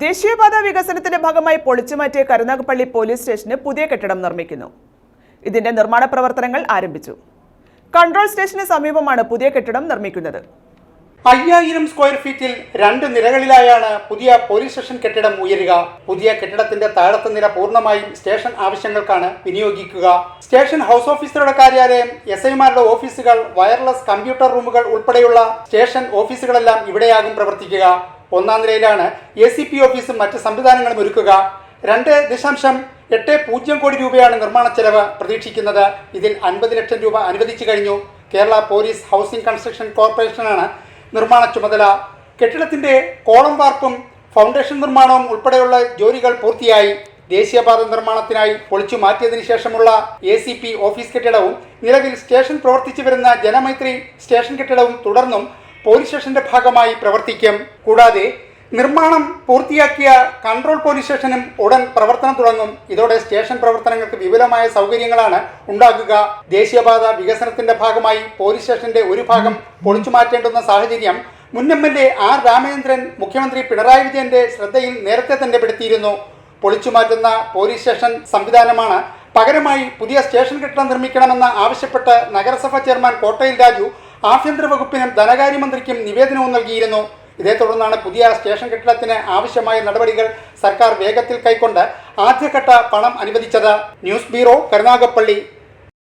ദേശീയപാത വികസനത്തിന്റെ ഭാഗമായി പൊളിച്ചുമാറ്റിയ കരുനാഗപ്പള്ളി പോലീസ് സ്റ്റേഷന് പുതിയ കെട്ടിടം നിർമ്മിക്കുന്നു. ഇതിന്റെ നിർമ്മാണ പ്രവർത്തനങ്ങൾ ആരംഭിച്ചു. കൺട്രോൾ സ്റ്റേഷന് സമീപമാണ് പുതിയ കെട്ടിടം നിർമ്മിക്കുന്നത്. അയ്യായിരം സ്ക്വയർ ഫീറ്റിൽ രണ്ട് നിലകളിലായാണ് പുതിയ പോലീസ് സ്റ്റേഷൻ കെട്ടിടം ഉയരുക. പുതിയ കെട്ടിടത്തിന്റെ താഴത്തെ നില പൂർണമായും സ്റ്റേഷൻ ആവശ്യങ്ങൾക്കാണ് വിനിയോഗിക്കുക. സ്റ്റേഷൻ ഹൗസ് ഓഫീസറുടെ കാര്യാലയം എസ് ഐമാരുടെ ഓഫീസുകൾ വയർലെസ് കമ്പ്യൂട്ടർ റൂമുകൾ ഉൾപ്പെടെയുള്ള സ്റ്റേഷൻ ഓഫീസുകളെല്ലാം ഇവിടെയാകും പ്രവർത്തിക്കുക. ഒന്നാം നിലയിലാണ് എ സി പി ഓഫീസും മറ്റ് സംവിധാനങ്ങളും ഒരുക്കുക. രണ്ട് ദശാംശം എട്ട് പൂജ്യം കോടി രൂപയാണ് നിർമ്മാണ ചെലവ് പ്രതീക്ഷിക്കുന്നത്. ഇതിൽ അൻപത് ലക്ഷം രൂപ അനുവദിച്ചു കഴിഞ്ഞു. കേരള പോലീസ് ഹൗസിംഗ് കൺസ്ട്രക്ഷൻ കോർപ്പറേഷനാണ് നിർമ്മാണ ചുമതല. കെട്ടിടത്തിന്റെ കോളം വാർപ്പും ഫൗണ്ടേഷൻ നിർമ്മാണവും ഉൾപ്പെടെയുള്ള ജോലികൾ പൂർത്തിയായി. ദേശീയപാത നിർമ്മാണത്തിനായി പൊളിച്ചു മാറ്റിയതിനു ശേഷമുള്ള എ സി പി ഓഫീസ് കെട്ടിടവും നിലവിൽ സ്റ്റേഷൻ പ്രവർത്തിച്ചു വരുന്ന ജനമൈത്രി സ്റ്റേഷൻ കെട്ടിടവും തുടർന്നും പോലീസ് സ്റ്റേഷന്റെ ഭാഗമായി പ്രവർത്തിക്കും. കൂടാതെ നിർമ്മാണം പൂർത്തിയാക്കിയ കൺട്രോൾ പോലീസ് സ്റ്റേഷനും ഉടൻ പ്രവർത്തനം തുടങ്ങും. ഇതോടെ സ്റ്റേഷൻ പ്രവർത്തനങ്ങൾക്ക് വിപുലമായ സൗകര്യങ്ങളാണ് ഉണ്ടാകുക. ദേശീയപാത വികസനത്തിന്റെ ഭാഗമായി പോലീസ് സ്റ്റേഷന്റെ ഒരു ഭാഗം പൊളിച്ചു മാറ്റേണ്ടുന്ന സാഹചര്യം മുൻ M L A R Ramachandran മുഖ്യമന്ത്രി പിണറായി വിജയന്റെ ശ്രദ്ധയിൽ നേരത്തെ തന്നെ പെടുത്തിയിരുന്നു. പൊളിച്ചു മാറ്റുന്ന പോലീസ് സ്റ്റേഷൻ സംവിധാനമാണ് പകരമായി പുതിയ സ്റ്റേഷൻ കെട്ടിടം നിർമ്മിക്കണമെന്ന് ആവശ്യപ്പെട്ട് നഗരസഭാ ചെയർമാൻ കോട്ടയിൽ രാജു ആഭ്യന്തര വകുപ്പിനും ധനകാര്യമന്ത്രിക്കും നിവേദനവും നൽകിയിരുന്നു. ഇതേ തുടർന്നാണ് പുതിയ സ്റ്റേഷൻ കെട്ടിടത്തിന് ആവശ്യമായ നടപടികൾ സർക്കാർ വേഗത്തിൽ കൈക്കൊണ്ട് ആദ്യഘട്ട പണം അനുവദിച്ചത്. News bureau Karunagappally.